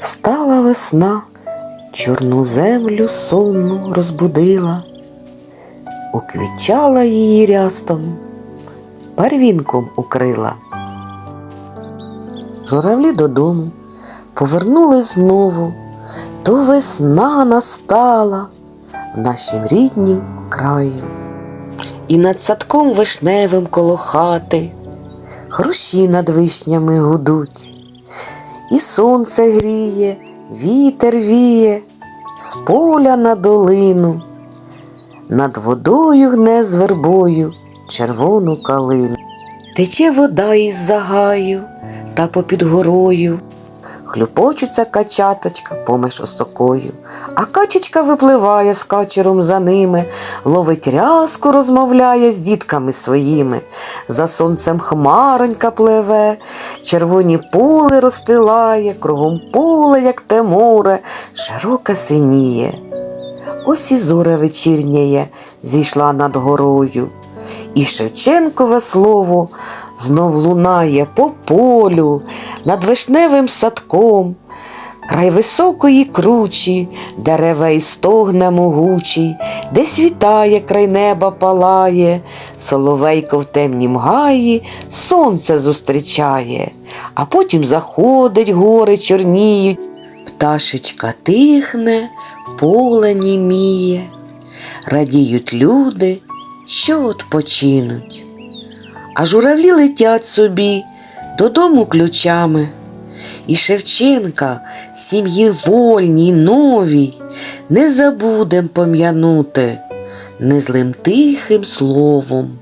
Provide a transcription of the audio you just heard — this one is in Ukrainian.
Стала весна, чорну землю сонну розбудила, уквічала її рястом, барвінком укрила. Журавлі додому повернулись знову, то весна настала в нашім ріднім краю. І над садком вишневим коло хати груші над вишнями гудуть, і сонце гріє, вітер віє з поля на долину, над водою гне з вербою червону калину. Тече вода із загаю та попід горою. Хлюпочуться качаточка поміж осокою, а качечка випливає з качером за ними, ловить рязку, розмовляє з дітками своїми. За сонцем хмаронька пливе, червоні поле розстилає, кругом поле, як те море, широке синіє. Ось і зоря вечірняє зійшла над горою. І Шевченкове слово знов лунає по полю, над вишневим садком, край високої кручі, дерева і стогне могучий, де світає край неба палає, соловейко в темнім гаї сонце зустрічає, а потім заходить, гори чорніють, пташечка тихне, поле німіє, радіють люди, що odpoczинуть. А журавлі летять собі додому ключами. І Шевченка, сім'ї вольній, новій, не забудем пом'янути незлим тихим словом.